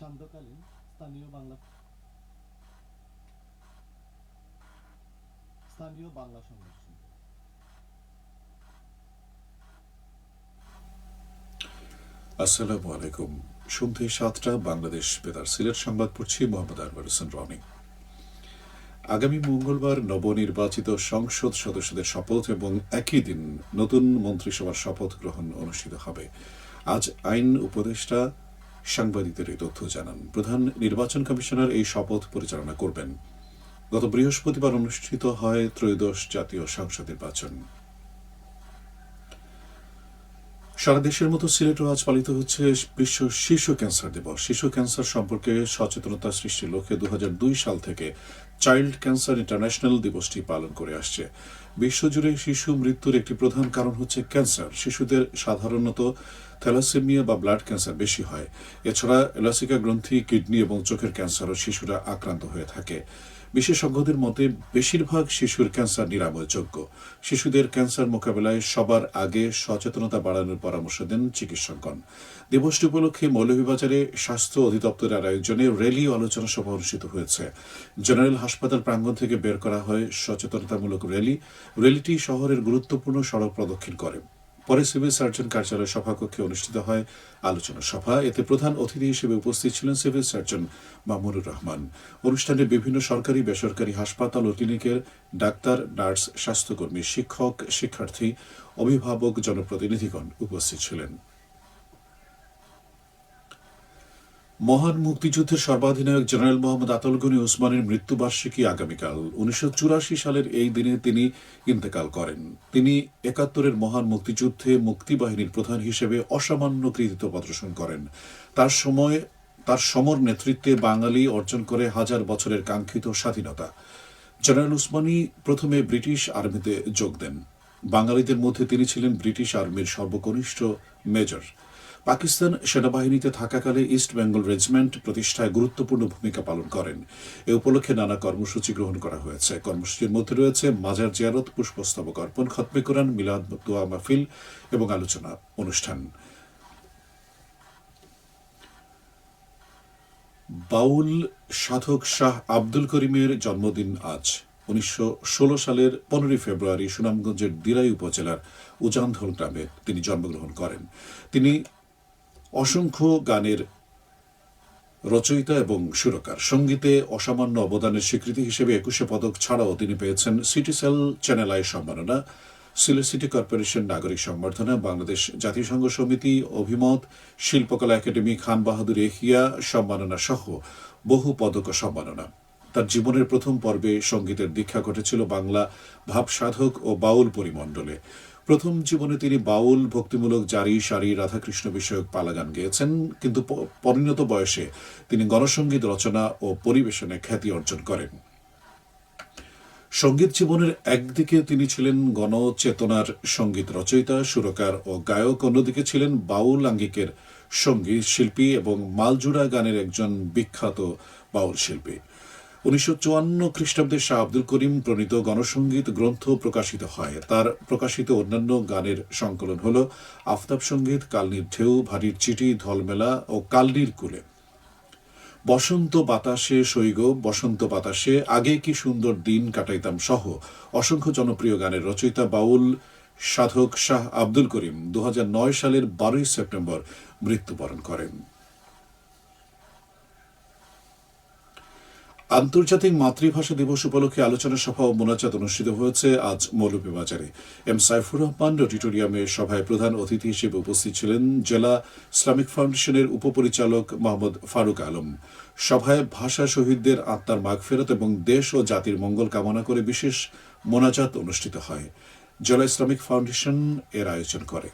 সান্ধ্যকালীন স্থানীয় বাংলা স্থানীয় বাংলা সংবাদ আসসালামু আলাইকুম। সন্ধ্যে সাতটা, বাংলাদেশ বেতার সিলেট সংবাদ পড়ছি, মোহাম্মদ আনওয়ার হোসেন রনি। আগামী মঙ্গলবার নবনির্বাচিত সংসদ সদস্যদের শপথ এবং একই দিন নতুন মন্ত্রিসভার শপথ গ্রহণ অনুষ্ঠিত হবে। আজ আইন উপদেষ্টা সাংবাদিকদের এই তথ্য জানান। প্রধান নির্বাচন কমিশনার এই শপথ পরিচালনা করবেন। গত বৃহস্পতিবার অনুষ্ঠিত হয় ত্রয়োদশ জাতীয় সংসদ নির্বাচন। সারা দেশের মতো সিলেটও আজ পালিত হচ্ছে বিশ্ব শিশু ক্যান্সার দিবস। শিশু ক্যান্সার সম্পর্কে সচেতনতা সৃষ্টির লক্ষ্যে দু হাজার দুই সাল থেকে চাইল্ড ক্যান্সার ইন্টারন্যাশনাল দিবসটি পালন করে আসছে। বিশ্বজুড়ে শিশু মৃত্যুর একটি প্রধান কারণ হচ্ছে ক্যান্সার। শিশুদের সাধারণত থ্যালাসেমিয়া বা ব্লাড ক্যান্সার বেশি হয়। এছাড়া এলাসিকা গ্রন্থি, কিডনি এবং চোখের ক্যান্সারও শিশুরা আক্রান্ত হয়ে থাকে। বিশেষজ্ঞদের মতে, বেশিরভাগ শিশুর ক্যান্সার নিরাময়যোগ্য। শিশুদের ক্যান্সার মোকাবেলায় সবার আগে সচেতনতা বাড়ানোর পরামর্শ দেন চিকিৎসকগণ। দিবসটি উপলক্ষে মৌলভীবাজারে স্বাস্থ্য অধিদপ্তরের আয়োজনে র্যালি আলোচনা সভা অনুষ্ঠিত হয়েছে। জেনারেল হাসপাতাল প্রাঙ্গণ থেকে বের করা হয় সচেতনতামূলক র্যালি। র্যালিটি শহরের গুরুত্বপূর্ণ সড়ক প্রদক্ষিণ করে। পরে সিভিল সার্জন কার্যালয় সভাকক্ষে অনুষ্ঠিত হয় আলোচনা সভা। এতে প্রধান অতিথি হিসেবে উপস্থিত ছিলেন সিভিল সার্জন মামুনুর রহমান। অনুষ্ঠানে বিভিন্ন সরকারি, বেসরকারি হাসপাতাল ও ক্লিনিকের ডাক্তার, নার্স, স্বাস্থ্যকর্মী, শিক্ষক, শিক্ষার্থী, অভিভাবক, জনপ্রতিনিধিগণ উপস্থিত ছিলেন। মহান মুক্তিযুদ্ধের সর্বাধিনায়ক জেনারেল মোহাম্মদ আতল গনি ওসমানের মৃত্যুবার্ষিকী আগামীকাল। উনিশশো চুরাশি সালের এই দিনে তিনি ইন্তেকাল করেন। তিনি একাত্তরের মহান মুক্তিযুদ্ধে মুক্তিবাহিনীর প্রধান হিসেবে অসামান্য কৃতিত্ব প্রদর্শন করেন। তার সময়, তার সমর নেতৃত্বে বাঙালি অর্জন করে হাজার বছরের কাঙ্ক্ষিত স্বাধীনতা। জেনারেল উসমানী প্রথমে ব্রিটিশ আর্মিতে যোগ দেন। বাঙালিদের মধ্যে তিনি ছিলেন ব্রিটিশ আর্মির সর্বকনিষ্ঠ মেজর। পাকিস্তান সেনাবাহিনীতে থাকাকালে ইস্ট বেঙ্গল রেজিমেন্ট প্রতিষ্ঠায় গুরুত্বপূর্ণ ভূমিকা পালন করেন। এ উপলক্ষে নানা কর্মসূচি গ্রহণ করা হয়েছে। কর্মসূচির মধ্যে রয়েছে মাজার জিয়ারত, পুষ্পস্তবক অর্পণ, খতমে কোরআন, মিলাদ, দোয়া, মাহফিল এবং আলোচনা অনুষ্ঠান। বাউল সাধক শাহ আব্দুল করিমের জন্মদিন আজ, উনিশশো ষোলো সালের পনেরোই ফেব্রুয়ারি সুনামগঞ্জের দিরাই উপজেলার উজানধল গ্রামে তিনি জন্মগ্রহণ করেন। তিনি অসংখ্য গানের রচয়িতা এবং সুরকার। সঙ্গীতে অসামান্য অবদানের স্বীকৃতি হিসেবে একুশে পদক ছাড়াও তিনি পেয়েছেন সিটি সেল চ্যানেল আই সম্মাননা, সিলেট সিটি কর্পোরেশন নাগরিক সংবর্ধনা বাংলাদেশ জাতিসংঘ সমিতি অভিমত, শিল্পকলা একাডেমি খান বাহাদুর এহিয়া সম্মাননা সহ বহু পদক ও সম্মাননা। তার জীবনের প্রথম পর্বে সঙ্গীতের দীক্ষা ঘটেছিল বাংলা ভাবসাধক ও বাউল পরিমণ্ডলে। প্রথম জীবনে তিনি বাউল ভক্তিমূলক জারি সারি রাধাকৃষ্ণ বিষয়ক পালাগান গেয়েছেন, কিন্তু পরিণত বয়সে তিনি গণসঙ্গীত রচনা ও পরিবেশনে খ্যাতি অর্জন করেন। সংগীত জীবনের একদিকে তিনি ছিলেন গণচেতনার সংগীত রচয়িতা, সুরকার ও গায়ক, অন্যদিকে ছিলেন বাউল আঙ্গিকের সংগীত শিল্পী এবং মালজুড়া গানের একজন বিখ্যাত বাউল শিল্পী। উনিশশো চুয়ান্ন খ্রিস্টাব্দে শাহ আব্দুল করিম প্রণীত গণসঙ্গীত গ্রন্থ প্রকাশিত হয়। তার প্রকাশিত অন্যান্য গানের সংকলন হল আফতাব সংগীত, কালনির ঢেউ ভারীর চিঠি, ধলমেলা ও কালনির কুলে। বসন্ত বাতাসে সৈগ, বসন্ত বাতাসে আগে কি সুন্দর দিন কাটাইতাম সহ। অসংখ্য জনপ্রিয় গানের রচয়িতা বাউল সাধক শাহ আব্দুল করিম দু হাজার নয় সালের বারোই সেপ্টেম্বর মৃত্যুবরণ করেন। আন্তর্জাতিক মাতৃভাষা দিবস উপলক্ষে আলোচনা সভা ও মোনাজাত অনুষ্ঠিত হয়েছে আজ মৌলভীবাজারে। এম সাইফুর রহমান অডিটোরিয়ামে সভায় প্রধান অতিথি হিসেবে উপস্থিত ছিলেন জেলা ইসলামিক ফাউন্ডেশনের উপপরিচালক মোহাম্মদ ফারুক আলম। সভায় ভাষা শহীদদের আত্মার মাগফেরত এবং দেশ ও জাতির মঙ্গল কামনা করে বিশেষ মোনাজাত অনুষ্ঠিত হয়। জেলা ইসলামিক ফাউন্ডেশন এর আয়োজন করে।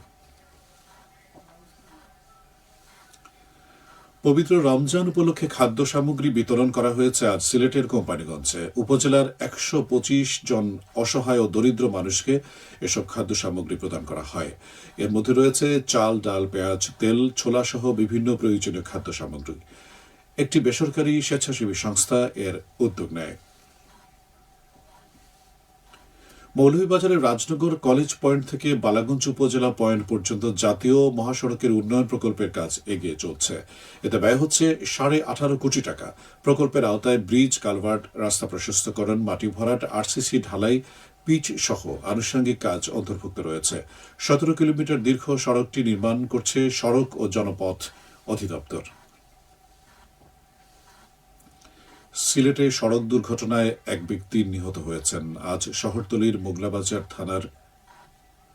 পবিত্র রমজান উপলক্ষে খাদ্য সামগ্রী বিতরণ করা হয়েছে আজ সিলেটের কোম্পানিগঞ্জে। উপজেলার একশো পঁচিশ জন অসহায় ও দরিদ্র মানুষকে এসব খাদ্য সামগ্রী প্রদান করা হয়। এর মধ্যে রয়েছে চাল, ডাল, পেঁয়াজ, তেল ছোলা সহ বিভিন্ন প্রয়োজনীয় খাদ্য সামগ্রী। একটি বেসরকারি স্বেচ্ছাসেবী সংস্থা এর উদ্যোগ নেয়। মৌলভীবাজারের রাজনগর কলেজ পয়েন্ট থেকে বালাগঞ্জ উপজেলা পয়েন্ট পর্যন্ত জাতীয় মহাসড়কের উন্নয়ন প্রকল্পের কাজ এগিয়ে চলছে। এতে ব্যয় হচ্ছে সাড়ে আঠারো কোটি টাকা। প্রকল্পের আওতায় ব্রিজ, কালভার্ট, রাস্তা প্রশস্তকরণ, মাটি ভরাট, আরসিসি, ঢালাই, পিচ সহ আনুষঙ্গিক কাজ অন্তর্ভুক্ত রয়েছে। সতেরো কিলোমিটার দীর্ঘ সড়কটি নির্মাণ করছে সড়ক ও জনপথ অধিদপ্তর। সিলেটে সড়ক দুর্ঘটনায় এক ব্যক্তি নিহত হয়েছেন। আজ শহরতলির মোগলাবাজার থানার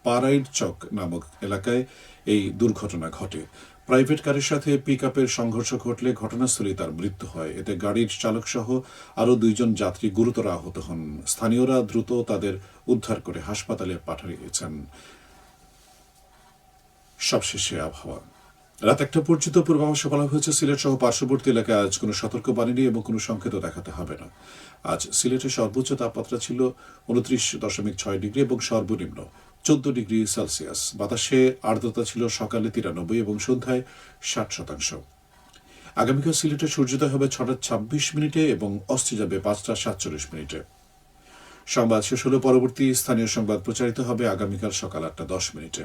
পারাইড চক নামক এলাকায় এই দুর্ঘটনা ঘটে। প্রাইভেট কারের সাথে পিক সংঘর্ষ ঘটলে ঘটনাস্থলেই তার মৃত্যু হয়। এতে গাড়ির চালক সহ আরও দুইজন যাত্রী গুরুতর আহত হন। স্থানীয়রা দ্রুত তাদের উদ্ধার করে হাসপাতালে পাঠিয়েছেন। সবশেষে আবহাওয়া। রাত একটা পর্যন্ত পূর্বাভাসে বলা হয়েছে সিলেট সহ পার্শ্ববর্তী এলাকায় আজ কোনো সতর্ক বাণী নেই এবং কোনো সংকেত দেখাতে হবে না। আজ সিলেটের সর্বোচ্চ তাপমাত্রা ছিল উনত্রিশ দশমিক ছয় ডিগ্রি এবং সর্বনিম্ন চোদ্দ ডিগ্রি সেলসিয়াস। বাতাসে আর্দ্রতা ছিল সকালে তিরানব্বই এবং সন্ধ্যায় ষাট শতাংশ। আগামীকাল সিলেটে সূর্যোদয় হবে ছটা ছাব্বিশ মিনিটে এবং অস্তি যাবে পাঁচটা সাতচল্লিশ মিনিটে। সংবাদ শেষ হলে পরবর্তী স্থানীয় সংবাদ প্রচারিত হবে আগামীকাল সকাল আটটা দশ মিনিটে।